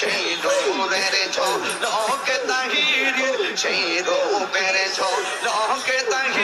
সেই রূপের ঝলকে তাহির সেই রূপের ঝলকে তাহির।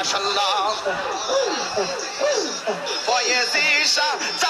মাশাল্লাহ ফয়েজি শাহ